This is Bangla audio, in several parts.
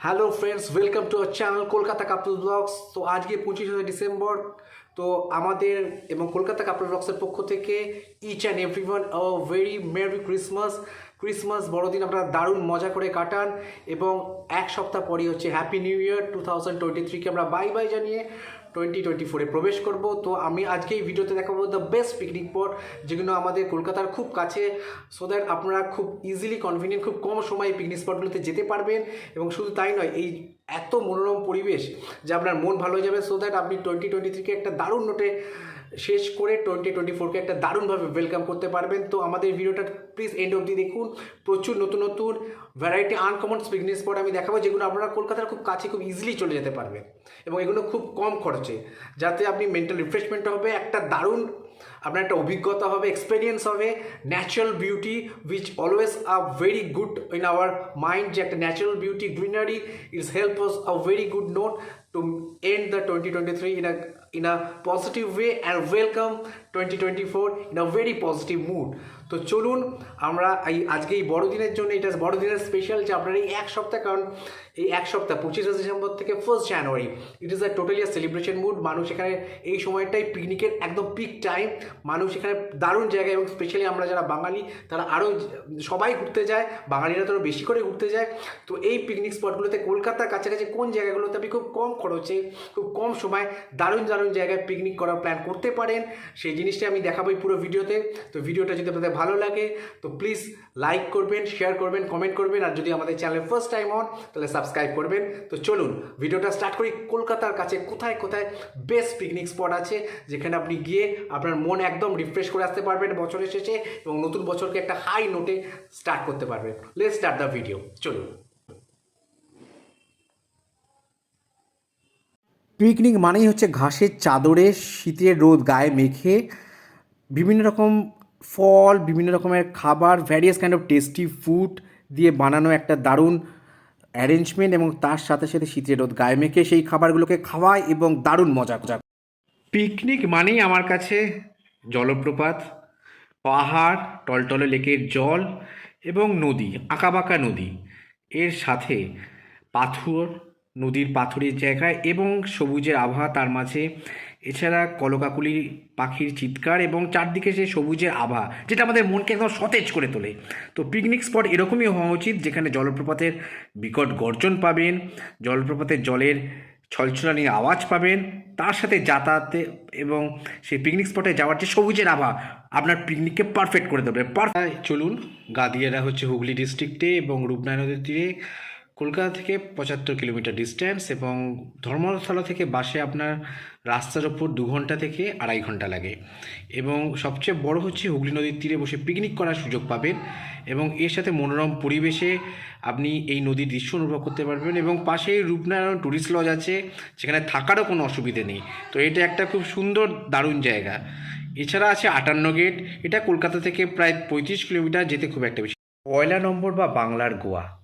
Hello friends welcome to our channel Kolkata couple blogs তো আজকে পঁচিশে ডিসেম্বর, তো আমাদের এবং কলকাতা কাপল ব্লগসের পক্ষ থেকে each and every one a very merry Christmas Christmas বড়দিন আপনারা দারুণ মজা করে কাটান এবং এক সপ্তাহ পরই হচ্ছে happy new year two thousand twenty থ্রিকে আমরা বাই বাই জানিয়ে টোয়েন্টি টোয়েন্টি ফোরে প্রবেশ করব। তো আমি আজকে এই ভিডিওতে দেখাবো দ্য বেস্ট পিকনিক স্পট যেগুলো আমাদের কলকাতার খুব কাছে। সো দ্যাট আপনারা খুব ইজিলি কনভিনিয়েন্ট খুব কম সময়ে পিকনিক স্পটগুলোতে যেতে পারবেন। এবং শুধু তাই নয়, এই এত মনোরম পরিবেশ যে আপনার মন ভালো হয়ে যাবে সো দ্যাট আপনি টোয়েন্টি টোয়েন্টি থ্রিকে একটা দারুণ নোটে শেষ করে টোয়েন্টি টোয়েন্টি ফোরকে একটা দারুণভাবে ওয়েলকাম করতে পারবেন। তো আমাদের ভিডিওটা প্লিজ এন্ড অবধি দেখুন। প্রচুর নতুন নতুন ভ্যারাইটি আনকমন পিকনিক স্পট আমি দেখাবো, যেগুলো আপনারা কলকাতার খুব কাছে, খুব ইজিলি চলে যেতে পারবেন। এবং এগুলো খুব কম খরচে। যাতে আপনি মেন্টাল রিফ্রেশমেন্ট হবে, একটা দারুণ আপনার একটা অভিজ্ঞতা হবে এক্সপিরিয়েন্স হবে natural beauty which always a very good in our mind যে একটা natural beauty greenery is help us a very good note to end the twenty twenty three in a in a positive way and welcome twenty twenty four in a very positive mood তো চলুন আমরা এই আজকে এই বড়দিনের জন্য, এটা বড়দিনের স্পেশাল যে আপনার এই এক সপ্তাহ, কারণ এই এক সপ্তাহ, পঁচিশে ডিসেম্বর থেকে first January it is a totally celebration mood মানুষ এখানে এই সময়টাই পিকনিকের একদম পিক টাইম মানুষ এখানে দারুণ জায়গা এবং স্পেশালি আমরা যারা বাঙালি, তারা আরও সবাই ঘুরতে যায়, বাঙালিরা তো বেশি করে ঘুরতে যায়, তো এই পিকনিক স্পটগুলোতে কলকাতার কাছাকাছি কোন জায়গাগুলোতে আপনি খুব কম খরচে, খুব কম সময় দারুণ দারুণ জায়গায় পিকনিক করার প্ল্যান করতে পারেন, সেই জিনিসটা আমি দেখাবো পুরো ভিডিওতে তো ভিডিওটা যদি আপনাদের ভালো লাগে, তো প্লিজ লাইক করবেন শেয়ার করবেন কমেন্ট করবেন, আর যদি আমাদের চ্যানেল ফার্স্ট টাইম হন, তাহলে সাবস্ক্রাইব করবেন। তো চলুন, ভিডিওটা স্টার্ট করি। কলকাতার কাছে কোথায় কোথায় বেস্ট পিকনিক স্পট আছে, যেখানে আপনি গিয়ে আপনার মন একদম রিফ্রেশ করে আসতে পারবেন বছরের শেষে এবং নতুন বছরকে একটা হাই নোটে স্টার্ট করতে পারবেন। লেট স্টার্ট দ্য ভিডিও চলুন। পিকনিক মানেই হচ্ছে ঘাসের চাদরে শীতের রোদ গায়ে মেখে বিভিন্ন রকম ফল, বিভিন্ন রকমের খাবার various kind of tasty food দিয়ে বানানো একটা দারুণ অ্যারেঞ্জমেন্ট এবং তার সাথে সাথে শীতের রোদ গায়ে মেখে সেই খাবারগুলোকে খাওয়ায় এবং দারুণ মজা মজা পিকনিক মানেই আমার কাছে জলপ্রপাত, পাহাড়, টলটলে লেকের জল এবং নদী, আঁকাবাঁকা নদী। এর সাথে পাথর, নদীর পাথরের জায়গায় এবং সবুজের আবহাওয়া, তার মাঝে এছাড়া কলকাকুলি পাখির চিৎকার এবং চারদিকে সে সবুজের আভা, যেটা আমাদের মনকে একদম সতেজ করে তোলে। তো পিকনিক স্পট এরকমই হওয়া উচিত, যেখানে জলপ্রপাতের বিকট গর্জন পাবেন, জলপ্রপাতের জলের ছলছলানি আওয়াজ পাবেন, তার সাথে যাতায়াতে এবং সেই পিকনিক স্পটে যাওয়ার যে সবুজের আভা, আপনার পিকনিককে পারফেক্ট করে দেবে পার চলুন, গাদিয়ারা হচ্ছে হুগলি ডিস্ট্রিক্টে এবং রূপনারায়ণ নদীর তীরে কলকাতা থেকে পঁচাত্তর কিলোমিটার ডিস্ট্যান্স এবং ধর্মতলা থেকে বাসে আপনার রাস্তার ওপর দু ঘণ্টা থেকে আড়াই ঘণ্টা লাগে। এবং সবচেয়ে বড় হচ্ছে হুগলি নদীর তীরে বসে পিকনিক করার সুযোগ পাবেন এবং এর সাথে মনোরম পরিবেশে আপনি এই নদীর দৃশ্য অনুভব করতে পারবেন এবং পাশেই রূপনারায়ণ ট্যুরিস্ট লজ আছে, সেখানে থাকারও কোনো অসুবিধে নেই। তো এটা একটা খুব সুন্দর, দারুণ জায়গা। এছাড়া আছে আটান্ন গেট এটা কলকাতা থেকে প্রায় পঁয়ত্রিশ কিলোমিটার যেতে খুব একটা বেশি। পয়লা নম্বর বা বাংলার গোয়া।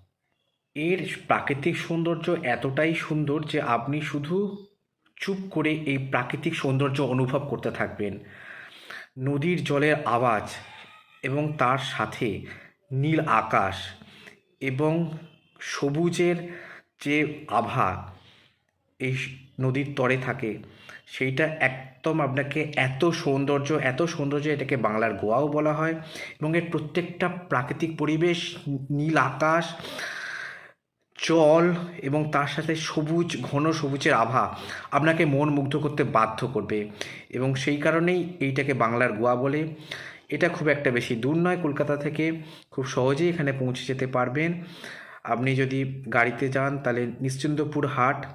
এর প্রাকৃতিক সৌন্দর্য এতটাই সুন্দর যে আপনি শুধু চুপ করে এই প্রাকৃতিক সৌন্দর্য অনুভব করতে থাকবেন। নদীর জলের আওয়াজ এবং তার সাথে নীল আকাশ এবং সবুজের যে আভা এই নদীর তরে থাকে, সেইটা একদম আপনাকে এত সৌন্দর্য এত সৌন্দর্য এটাকে বাংলার গোয়াও বলা হয় এবং এর প্রত্যেকটা প্রাকৃতিক পরিবেশ, নীল আকাশ জল এবং তার সাথে সবুজ, ঘন সবুজের আভা আপনাকে মন মুগ্ধ করতে বাধ্য করবে। এবং সেই কারণেই এইটাকে বাংলার গোয়া বলে। এটা খুব একটা বেশি দূর নয় কলকাতা থেকে। খুব সহজেই এখানে পৌঁছে যেতে পারবেন। আপনি যদি গাড়িতে যান, তাহলে নিশ্চিন্দপুর হাট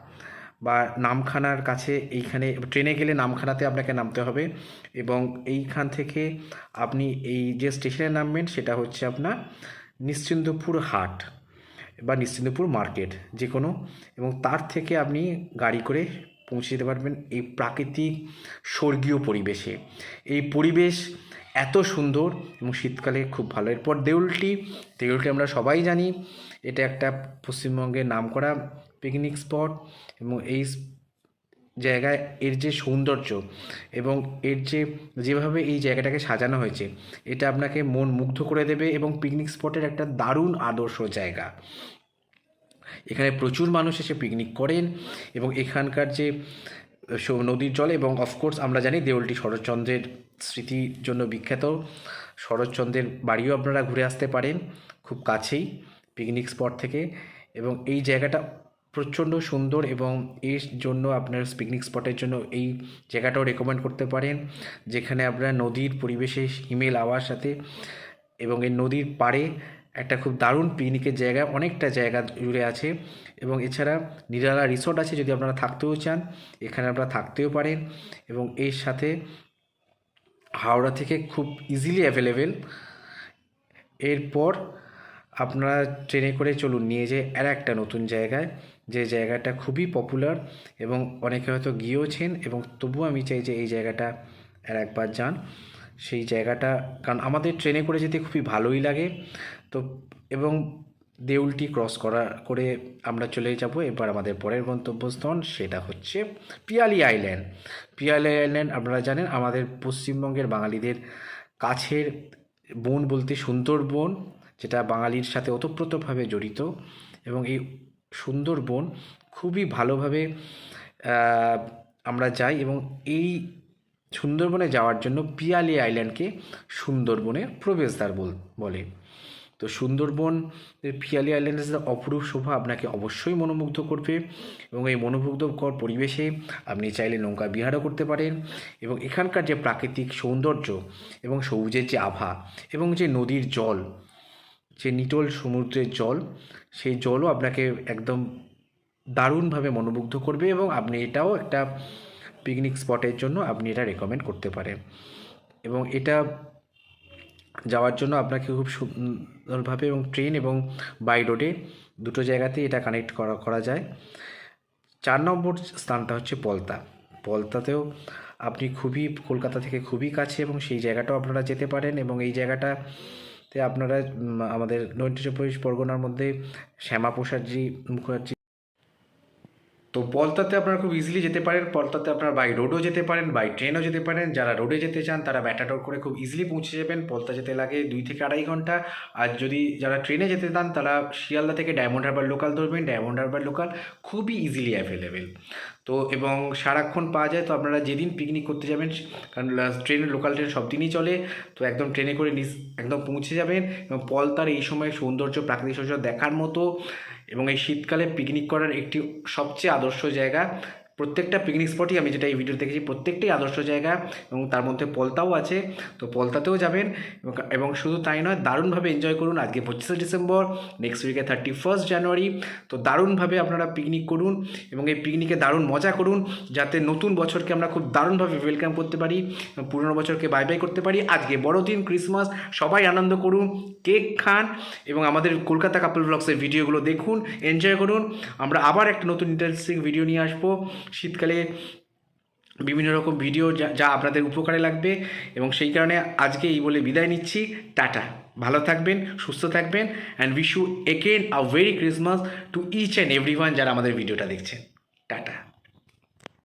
বা নামখানার কাছে এইখানে, ট্রেনে গেলে নামখানাতে আপনাকে নামতে হবে। এবং এইখান থেকে আপনি এই যে স্টেশনে নামবেন, সেটা হচ্ছে আপনার নিশ্চিন্দপুর হাট। বা নিশ্চিন্দপুর মার্কেট যে কোনো এবং তার থেকে আপনি গাড়ি করে পৌঁছে যেতে পারবেন এই প্রাকৃতিক স্বর্গীয় পরিবেশে। এই পরিবেশ এত সুন্দর এবং শীতকালে খুব ভালো। এরপর দেউলটি দেউলটি আমরা সবাই জানি, এটা একটা পশ্চিমবঙ্গের নাম করা পিকনিক স্পট এবং এই জায়গায় এর যে সৌন্দর্য এবং এর যে যেভাবে এই জায়গাটাকে সাজানো হয়েছে, এটা আপনাকে মন মুগ্ধ করে দেবে এবং পিকনিক স্পটের একটা দারুণ আদর্শ জায়গা। এখানে প্রচুর মানুষ এসে পিকনিক করেন এবং এখানকার যে নদীর জল এবং অফকোর্স আমরা জানি দেউলটি শরৎচন্দ্রের স্মৃতির জন্য বিখ্যাত। শরৎচন্দ্রের বাড়িও আপনারা ঘুরে আসতে পারেন, খুব কাছেই পিকনিক স্পট থেকে এবং এই জায়গাটা প্রচণ্ড সুন্দর এবং এর জন্য আপনার পিকনিক স্পটের জন্য এই জায়গাটাও রেকমেন্ড করতে পারেন, যেখানে আপনারা নদীর পরিবেশে হিমেল আওয়ার সাথে এবং এই নদীর পাড়ে একটা খুব দারুণ পিকনিকের জায়গা, অনেকটা জায়গা জুড়ে আছে এবং এছাড়া নিরালা রিসোর্ট আছে যদি আপনারা থাকতেও চান, এখানে আপনারা থাকতেও পারেন এবং এর সাথে হাওড়া থেকে খুব ইজিলি অ্যাভেলেবেল এরপর আপনারা ট্রেনে করে চলুন নিয়ে যেয়ে আর একটা নতুন জায়গায়। যে জায়গাটা খুবই পপুলার এবং অনেকে হয়তো গিয়েওছেন এবং তবুও আমি চাই যে এই জায়গাটা আর একবার যান। সেই জায়গাটা, কারণ আমাদের ট্রেনে করে যেতে খুবই ভালোই লাগে। তো, এবং দেউলটি ক্রস করা, করে আমরা চলে যাব। এবার আমাদের পরের গন্তব্যস্থল সেটা হচ্ছে পিয়ালি আইল্যান্ড পিয়ালি আইল্যান্ড আপনারা জানেন, আমাদের পশ্চিমবঙ্গের বাঙালিদের কাছের বন বলতে সুন্দরবন, যেটা বাঙালির সাথে ওতপ্রোতভাবে জড়িত। এবং এই সুন্দরবন খুবই ভালোভাবে আমরা যাই এবং এই সুন্দরবনে যাওয়ার জন্য পিয়ালি আইল্যান্ডকে সুন্দরবনের প্রবেশদ্বার বল তো সুন্দরবন পিয়ালি আইল্যান্ডের অপরূপ শোভা আপনাকে অবশ্যই মনোমুগ্ধ করবে এবং এই মনোমুগ্ধকর পরিবেশে আপনি চাইলে নৌকা বিহারও করতে পারেন এবং এখানকার যে প্রাকৃতিক সৌন্দর্য এবং সবুজের যে আভা এবং যে নদীর জল যে নিটোল সমুদ্রের জল, সেই জলও আপনাকে একদম দারুণভাবে মনোমুগ্ধ করবে এবং আপনি এটাও একটা পিকনিক স্পটের জন্য আপনি এটা রেকমেন্ড করতে পারেন। এবং এটা যাওয়ার জন্য আপনাকে খুব সুন্দরভাবে এবং ট্রেন এবং বাই রোডে দুটো জায়গাতেই এটা কানেক্ট করা করা যায়। চার নম্বর স্থানটা হচ্ছে পলতা। পলতাতেও আপনি খুবই, কলকাতা থেকে খুবই কাছে এবং সেই জায়গাটাও আপনারা যেতে পারেন এবং এই জায়গাটাতে আপনারা আমাদের চব্বিশ পরগনার মধ্যে শ্যামা প্রসাদজি মুখার্জি তো পলতাতে আপনারা খুব ইজিলি যেতে পারেন, পলতাতে আপনারা বাই রোডও যেতে পারেন বাই ট্রেনও যেতে পারেন। যারা রোডে যেতে চান, তারা ম্যাটাডোর করে খুব ইজিলি পৌঁছে যাবেন। পলতা যেতে লাগে দুই থেকে আড়াই ঘণ্টা। আর যদি যারা ট্রেনে যেতে চান, তারা শিয়ালদা থেকে ডায়মন্ড হারবার লোকাল ধরবেন। ডায়মন্ড হারবার লোকাল খুবই ইজিলি অ্যাভেলেবেল তো এবং সারাক্ষণ পাওয়া যায়। তো আপনারা যেদিন পিকনিক করতে যাবেন, কারণ ট্রেন লোকাল ট্রেন সব দিনই চলে। তো একদম ট্রেনে করে নিজ, একদম পৌঁছে যাবেন। এবং পলতার এই সময় সৌন্দর্য, প্রাকৃতিক সৌন্দর্য দেখার মতো এবং এই শীতকালে পিকনিক করার একটি সবচেয়ে আদর্শ জায়গা প্রত্যেকটা পিকনিক স্পটই আমি যেটা এই ভিডিও দেখেছি প্রত্যেকটাই আদর্শ জায়গা এবং তার মধ্যে পলতাও আছে। তো পলতাতেও যাবেন এবং- শুধু তাই নয়, দারুণভাবে এনজয় করুন। আজকে পঁচিশে ডিসেম্বর নেক্সট উইকে থার্টি ফার্স্ট জানুয়ারি তো দারুণভাবে আপনারা পিকনিক করুন এবং এই পিকনিকে দারুণ মজা করুন, যাতে নতুন বছরকে আমরা খুব দারুণভাবে ওয়েলকাম করতে পারি পুরনো বছরকে বাই বাই করতে পারি। আজকে বড়দিন ক্রিসমাস সবাই আনন্দ করুন, কেক খান এবং আমাদের কলকাতা কাপল ব্লগসের ভিডিওগুলো দেখুন এনজয় করুন। আমরা আবার একটা নতুন ইন্টারেস্টিং ভিডিও নিয়ে আসব। শীতকালে বিভিন্ন রকম ভিডিও যা যা আপনাদের উপকারে লাগবে এবং সেই কারণে আজকে এই বলে বিদায় নিচ্ছি। টাটা। ভালো থাকবেন, সুস্থ থাকবেন and wish you again a very Christmas to each and every যারা আমাদের ভিডিওটা দেখছেন। টাটা।